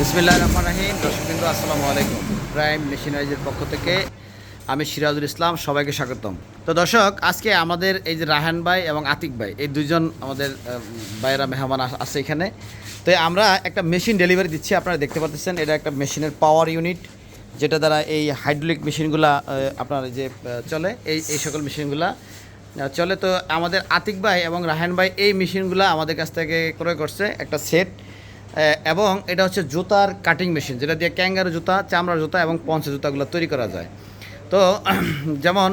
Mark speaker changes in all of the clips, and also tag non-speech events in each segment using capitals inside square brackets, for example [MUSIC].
Speaker 1: বিসমিল্লাহ রহমান রাহিম। দর্শকবৃন্দ, আসসালামু আলাইকুম। প্রাইম মেশিনারিজের পক্ষ থেকে আমি সিরাজুল ইসলাম, সবাইকে স্বাগতম। তো দর্শক, আজকে আমাদের এই যে রাহান ভাই এবং আতিক ভাই, এই দুজন আমাদের ভাইয়েরা, মেহমান আছে এখানে। তো আমরা একটা মেশিন ডেলিভারি দিচ্ছি, আপনারা দেখতে পাচ্ছেন, এটা একটা মেশিনের পাওয়ার ইউনিট, যেটা দ্বারা এই হাইড্রোলিক মেশিনগুলা আপনার যে চলে, এই এই সকল মেশিনগুলা চলে। তো আমাদের আতিক ভাই এবং রাহান ভাই এই মেশিনগুলো আমাদের কাছ থেকে ক্রয় করছে, একটা সেট। এবং এটা হচ্ছে জুতার কাটিং মেশিন যেটা দিয়ে ক্যাঙ্গারু জুতা চামড়ার জুতা এবং পঞ্চ জুতাগুলো তৈরি করা যায়। তো, [CLEARS THROAT] যেমন,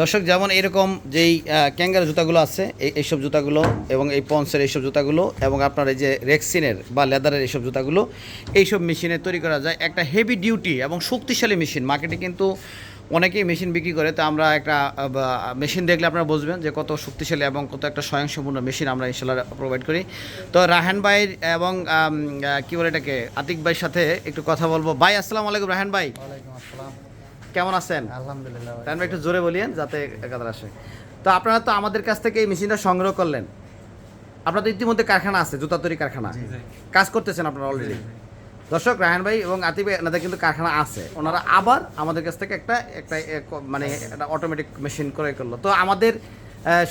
Speaker 1: দর্শক, যেমন এরকম যেই ক্যাঙ্গারু জুতাগুলো আছে এই এইসব জুতাগুলো এবং এই পন্সের এইসব জুতাগুলো এবং আপনার এই যে রেক্সিনের বা লেদারের এইসব জুতাগুলো, এইসব মেশিনে তৈরি করা যায়। একটা হেভি ডিউটি এবং শক্তিশালী মেশিন মার্কেটে কিন্তু অনেকেই মেশিন বিক্রি করে তো আমরা একটা মেশিন দেখলে আপনারা বুঝবেন যে কত শক্তিশালী এবং কত একটা স্বয়ংসম্পূর্ণ মেশিন আমরা ইনশাল্লাহ প্রোভাইড করি। তো রাহান ভাইয়ের এবং কি বলে এটাকে আতিক ভাইয়ের সাথে একটু কথা বলব। ভাই আসসালামু আলাইকুম রাহান ভাই। কেমন আছেন?
Speaker 2: আলহামদুলিল্লাহ ভাই।
Speaker 1: একটু জোরে বলিয়েন যাতে একাদার আসে। তো আপনারা তো আমাদের কাছ থেকে এই মেশিনটা সংগ্রহ করলেন। আপনাদের ইতিমধ্যে কারখানা আছে জুতা তৈরি কারখানা। কাজ করতেছেন আপনারা অলরেডি দর্শক রায়হান ভাই এবং আতিফ এনাদের কিন্তু কারখানা আছে। ওনারা আবার আমাদের কাছ থেকে একটা একটা মানে একটা অটোমেটিক মেশিন করে করল। তো আমাদের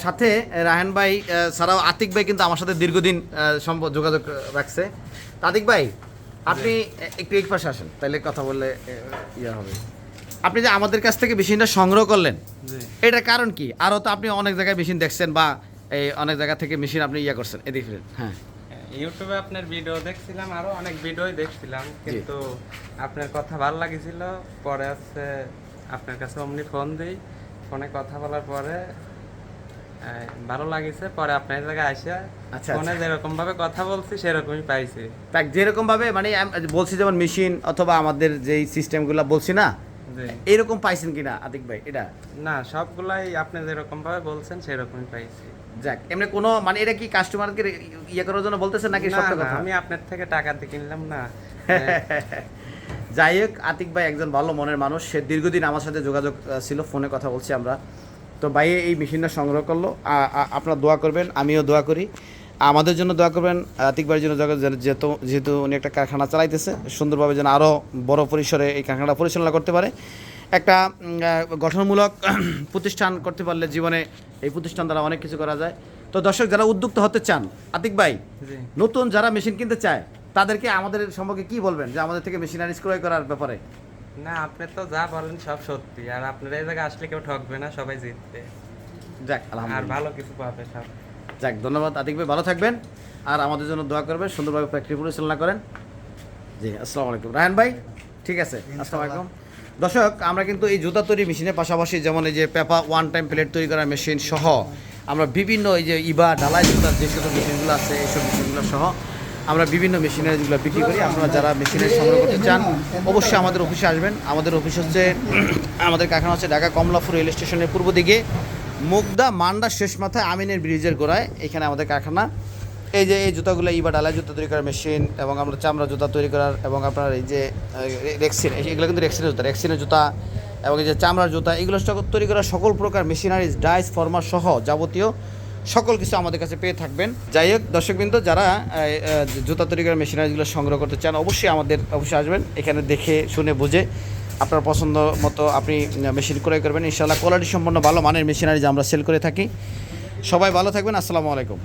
Speaker 1: সাথে রায়হান ভাই ছাড়াও আতিক ভাই কিন্তু আমার সাথে দীর্ঘদিন সম্পর্ক যোগাযোগ রাখছে। আতিক ভাই আপনি একটু এই পাশে আসেন তাহলে কথা বললে ইয়ে হবে। আপনি যে আমাদের কাছ থেকে মেশিনটা সংগ্রহ করলেন এটার কারণ কি? আরও তো আপনি অনেক জায়গায় মেশিন দেখছেন বা এই অনেক জায়গা থেকে মেশিন আপনি ইয়ে করছেন। এদিকে ফিরেন। হ্যাঁ।
Speaker 3: ইউটিউবে আপনার ভিডিও দেখছিলাম আরও অনেক ভিডিওই দেখছিলাম কিন্তু আপনার কথা ভালো লাগেছিল। পরে হচ্ছে আপনার কাছে অমনি ফোন দিই ফোনে কথা বলার পরে ভালো লাগেছে। পরে আপনার জায়গায় আসে
Speaker 1: আচ্ছা,
Speaker 3: ফোনে যেরকম ভাবে কথা বলছি সেরকমই পাইছি।
Speaker 1: তাই যেরকম ভাবে মানে বলছি যেমন মেশিন অথবা আমাদের যেই সিস্টেমগুলো বলছি না। এরকম পাইছেন কিনা আতিক ভাই? এটা?
Speaker 3: না সবগুলাই আপনি যেরকম ভাবে বলছেন সেরকমই পাইছি।
Speaker 1: যাক এমনি কোনো মানে এটা কি কাস্টমারকে ইয়ে করার জন্য বলতেছেন নাকি সত্য কথা?
Speaker 3: আমি আপনার থেকে টাকা দিয়ে কিনলাম না। [LAUGHS]
Speaker 1: যাই হোক আতিক ভাই একজন ভালো মনের মানুষ। সে দীর্ঘদিন আমার সাথে যোগাযোগ ছিল ফোনে কথা বলছি আমরা। তো ভাই এই মেশিনটা সংগ্রহ করল। আপনারা দোয়া করবেন আমিও দোয়া করি। আমাদের জন্য দোয়া করবেন আতিক ভাইয়ের জন্য দোয়া করবেন যেহেতু যেহেতু উনি একটা কারখানা চালাইতেছে সুন্দরভাবে যেন আরও বড় পরিসরে এই কারখানাটা পরিচালনা করতে পারে। একটা গঠনমূলক [CLEARS THROAT] প্রতিষ্ঠান করতে পারলে জীবনে এই প্রতিষ্ঠান দ্বারা অনেক কিছু করা যায়। তো দর্শক যারা উদ্যুক্ত হতে চান আতিক ভাই নতুন যারা মেশিন কিনতে চায় তাদেরকে আমাদের সম্পর্কে কি বলবেন? যে আমাদের থেকে মেশিনারিজ ক্রয় করার ব্যাপারে।
Speaker 3: না আপনি তো যা বলেন সব সত্যি। আর আপনার এই জায়গায় আসলে কেউ ঠকবে না সবাই জিতবে।
Speaker 1: যাক
Speaker 3: আর ভালো কিছু পাবে সব।
Speaker 1: যাক ধন্যবাদ আতিক ভাই ভালো থাকবেন আর আমাদের জন্য দোয়া করবেন সুন্দরভাবে ফ্যাক্টরি পরিচালনা করেন। জি আসসালামু আলাইকুম। রায়হান ভাই ঠিক আছে আসসালামু আলাইকুম। দর্শক আমরা কিন্তু এই জুতা তৈরি মেশিনের পাশাপাশি যেমন এই যে পেপা ওয়ান টাইম প্লেট তৈরি করার মেশিন সহ আমরা বিভিন্ন এই যে ইবা ডালাই জুতার যে সকল মেশিনগুলো আছে এইসব মেশিনগুলো সহ আমরা বিভিন্ন মেশিনের যেগুলো বিক্রি করি আপনারা যারা মেশিনের সংগ্রহ করতে চান অবশ্যই আমাদের অফিসে আসবেন। আমাদের অফিস হচ্ছে আমাদের কারখানা হচ্ছে ঢাকা কমলাপুর রেল স্টেশনের পূর্ব দিকে। মুগদা মান্ডা শেষ মাথায় আমিনের ব্রিজের গোড়ায়, এখানে আমাদের কারখানা। এই যে এই জুতাগুলো ইবা ডালা জুতা তৈরি করার মেশিন এবং আমরা চামড়া জুতা তৈরি করার এবং আপনার এই যে রেক্সিন এগুলো কিন্তু রেক্সিনের জুতা রেক্সিনের জুতা এবং এই যে চামড়ার জুতা, এগুলো তৈরি করার সকল প্রকার মেশিনারিজ, ডাইস, ফর্মার সহ যাবতীয় সকল কিছু আমাদের কাছে পেয়ে থাকবেন। যাই হোক, দর্শকবৃন্দ, যারা জুতা তৈরি করার মেশিনারিজগুলো সংগ্রহ করতে চান, অবশ্যই আমাদের অবশ্যই আসবেন, এখানে দেখে, শুনে, বুঝে আপনার পছন্দ মতো আপনি মেশিন ক্রয় করবেন। ইনশাআল্লাহ কোয়ালিটি সম্পন্ন ভালো মানের মেশিনারি মেশিনারিজ আমরা সেল করে থাকি। সবাই ভালো থাকবেন। আসসালামু আলাইকুম।